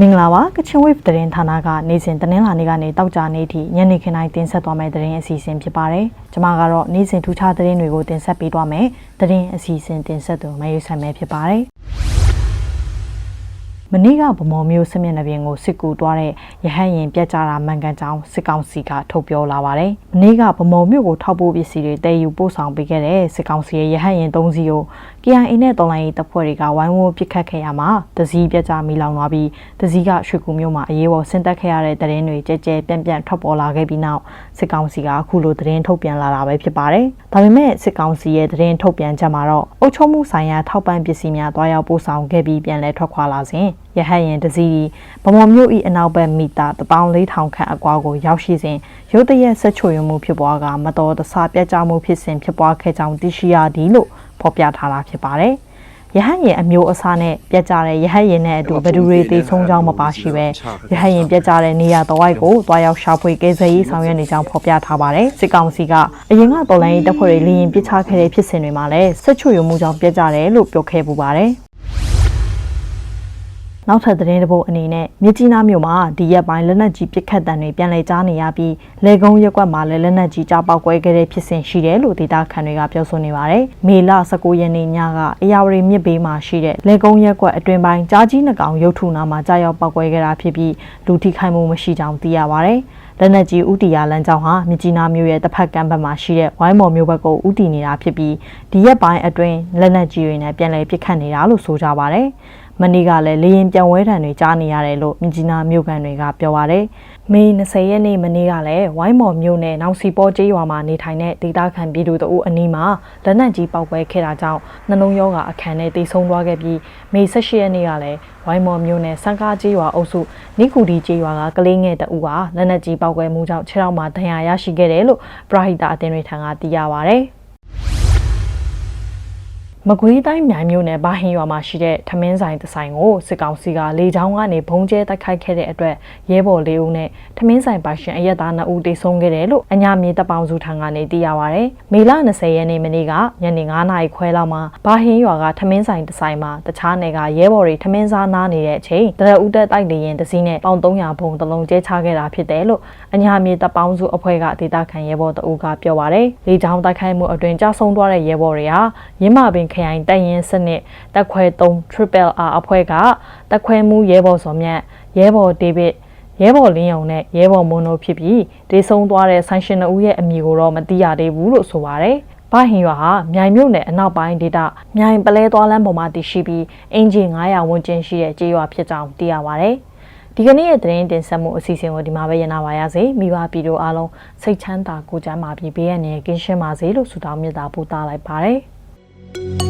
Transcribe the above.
မင်္ဂလာပါကချင် wave သတင်းဌာနကနေ့စဉ်သတင်းလာနေကနေတောက်ကြနေသည့်ညနေခင်းတိုင်းတင်ဆက်သွားမယ့်သတင်းအစီအစဉ်ဖြစ်ပါတယ်။ကျွန်မကတော့နေ့စဉ်ထူးခြားသတင်းတွေကိုတင်ဆက်ပေးသွားမယ်။သတင်းအစီအစဉ်တင်ဆက်သူမရွေးဆိုင်မဲဖြစ်ပါတယ်။ မနေ့ကဗမော်မျိုးစစ်မျက်နှာပြင်ကိုစစ်ကူတွားတဲ့ရဟတ်ရင်ပြက်ကြတာမှန်ကန်ကြောင်းစစ်ကောင်စီကထုတ်ပြောလာပါတယ်။မနေ့ကဗမော်မျိုးကိုထောက်ပို့ပစ္စည်းတွေတည်ယူပို့ဆောင်ပေးခဲ့တဲ့စစ်ကောင်စီရဲ့ရဟတ်ရင်၃စီးကို KIA နဲ့တော်လိုင်းရေးတပ်ဖွဲ့တွေကဝိုင်းဝန်းပစ်ခတ်ခဲ့ရမှာတစည်းပြက်ကြမိလောင်သွားပြီးတစည်းကရွှေကူမျိုးမှာအရေးပေါ်ဆင်းသက်ခဲ့ရတဲ့တရင်တွေကြဲကြဲပြန့်ပြန့်ထွက်ပေါ်လာခဲ့ပြီးနောက်စစ်ကောင်စီကအခုလိုတရင်ထုတ်ပြန်လာတာပဲဖြစ်ပါတယ်။ဒါပေမဲ့စစ်ကောင်စီရဲ့တရင်ထုတ်ပြန်ချက်မှာတော့အုပ်ချုပ်မှုဆိုင်ရာထောက်ပံ့ပစ္စည်းများတွားရောက်ပို့ဆောင်ခဲ့ပြီးပြန်လည်ထွက်ခွာလာစဉ် ရဟတ်ရင်တစည်းဗမော်မျိုးဤအနောက်ဘက်မီတာ14000ခန့်အကွာကိုရောက်ရှိစဉ်ရုတ်တရက်ဆက်ချွေမှုဖြစ်ပွားကမတော်တဆပြက်ကြမှုဖြစ်စဉ်ဖြစ်ပွားခဲ့ကြောင်းသိရှိရသည်လို့ဖော်ပြထားတာဖြစ်ပါတယ်။ရဟတ်ရင်အမျိုးအစားနဲ့ပြက်ကြတဲ့ရဟတ်ရင်နဲ့အတူဘဒူတွေတေဆုံးကြောင်းမပါရှိပဲရဟတ်ရင်ပြက်ကြတဲ့နေရာတော်ဝိုက်ကိုတွားရောက်ရှာဖွေကဲဆယ်ရေးဆောင်ရွက်နေကြောင်းဖော်ပြထားပါတယ်။စစ်ကောင်စီကအရင်ကတော်လိုင်းရေးတပ်ဖွဲ့တွေလင်းရင်ပစ်ချခဲ့တဲ့ဖြစ်စဉ်တွေမှာလည်းဆက်ချွေမှုကြောင့်ပြက်ကြတယ်လို့ပြောခဲ့ပူပါတယ်။ နောက်ထပ်သတင်းတစ်ပုဒ်အနေနဲ့မြစ်ကြီးနားမြို့မှာဒီရက်ပိုင်းလက်နက်ကြီးပစ်ခတ်တံတွေပြန်လည်ကြားနေရပြီးလေကုန်းရက်ကွက်မှာလည်းလက်နက်ကြီးကြားပေါက်ကွဲခဲ့တဲ့ဖြစ်စဉ်ရှိတယ်လို့ဒေတာခန်တွေကပြောဆိုနေပါတယ်။မေလ19ရက်နေ့ညကအရာဝတီမြစ်ဘေးမှာရှိတဲ့လေကုန်းရက်ကွက်အတွင်ပိုင်းကြားကြီးနှကောင်ရုပ်ထုနာမှာကြားရောက်ပေါက်ကွဲခဲ့တာဖြစ်ပြီးလူထိခိုက်မှုမရှိကြောင်းသိရပါတယ်။လက်နက်ကြီးဥတီယာလမ်းကြောင်းဟာမြကြီးနားမြို့ရဲ့တစ်ဖက်ကမ်းဘက်မှာရှိတဲ့ဝိုင်းမော်မြို့ဘက်ကိုဥတီနေတာဖြစ်ပြီးဒီရက်ပိုင်းအတွင်းလက်နက်ကြီးတွေနဲ့ပြန်လည်ပစ်ခတ်နေတာလို့ဆိုကြပါဗျ။ မနေ့ကလည်းလေရင်ပြန်ဝဲတံတွေကြားနေရတယ်လို့မြကြီးနားမြို့ကန်တွေကပြောပါဗျ။မေ20ရက်နေ့မနေ့ကလည်းဝိုင်းမော်မြို့နယ်နောက်စီပေါ်ကျေးရွာမှာနေထိုင်တဲ့ဒေသခံပြည်သူတို့အနီးမှာလက်နက်ကြီးပောက်ကွဲခဲ့တာကြောင့်နှလုံးရောဂါအခမ်းနဲ့တိတ်ဆုံးသွားခဲ့ပြီးမေ18ရက်နေ့ကလည်းဝိုင်းမော်မြို့နယ်စံကားကျေးရွာအုပ်စုနိကူဒီကျေးရွာကကလေးငယ်တအူဟာလက်နက်ကြီးပောက်ကွဲမှုကြောင့်ခြေထောက်မှာဒဏ်ရာရရှိခဲ့တယ်လို့ပရဟိတအသင်းတွေထံကသိရပါဗျ။ မကွေးတိုင်းမြိုင်မြို့နယ်ဘာဟင်ရွာမှာရှိတဲ့ထမင်းဆိုင်တစ်ဆိုင်ကိုစစ်ကောင်စီကလေကြောင်းကနေဘုံကျဲတိုက်ခိုက်ခဲ့တဲ့အတွက်ရဲဘော်လေးဦးနဲ့ထမင်းဆိုင်ပိုင်ရှင်အရက်သား2ဦးတေဆုံးခဲ့တယ်လို့အညာမြေတပ်ပေါင်းစုထံကနေသိရပါဗျ။မေလ20ရက်နေ့မနေ့ကညနေ9နာရီခွဲလောက်မှာဘာဟင်ရွာကထမင်းဆိုင်တစ်ဆိုင်မှာတခြားနယ်ကရဲဘော်တွေထမင်းစားနားနေတဲ့အချိန်တရဦးတက်တိုက်လေရင်တစ်စီးနဲ့ပေါင်300ဘုံတစ်လုံးကျဲချခဲ့တာဖြစ်တယ်လို့အညာမြေတပ်ပေါင်းစုအဖွဲ့ကဒေသခံရဲဘော်တအူကပြောပါဗျ။လေကြောင်းတိုက်ခိုက်မှုအတွင်ကြာဆုံးသွားတဲ့ရဲဘော်တွေဟာရင်းမပင်ခရိုင်တပ်ရင်းစနစ်တက်ခွဲ3 Triple R အဖွဲ့ကတက်ခွဲမှုရဲဘော်စော်မြတ်ရဲဘော်ဒေးဗစ်ရဲဘော်လင်းယုံနဲ့ရဲဘော်မွန်တို့ဖြစ်ပြီးဒေဆုံးသွားတဲ့ဆိုင်ရှင်တို့ရဲ့အမည်ကိုတော့မသိရသေးဘူးလို့ဆိုပါတယ်။ဘဟင်ရွာဟာမြိုင်မြို့နယ်အနောက်ပိုင်းဒေသမြိုင်ပလဲသွားလမ်းပေါ်မှာတည်ရှိပြီးအင်ဂျင်900ဝန်းကျင်ရှိတဲ့ကျေးရွာဖြစ်ကြောင်းသိရပါတယ်။ဒီကနေ့ရဲ့သတင်းတင်ဆက်မှုအစီအစဉ်ကိုဒီမှာပဲရနာပါရစေမိဘပြည်တို့အားလုံးစိတ်ချမ်းသာကိုယ်ကျန်းမာပြီးဘေးရန်နဲ့ကင်းရှင်းပါစေလို့ဆုတောင်းမြတ်တာပို့သလိုက်ပါတယ်။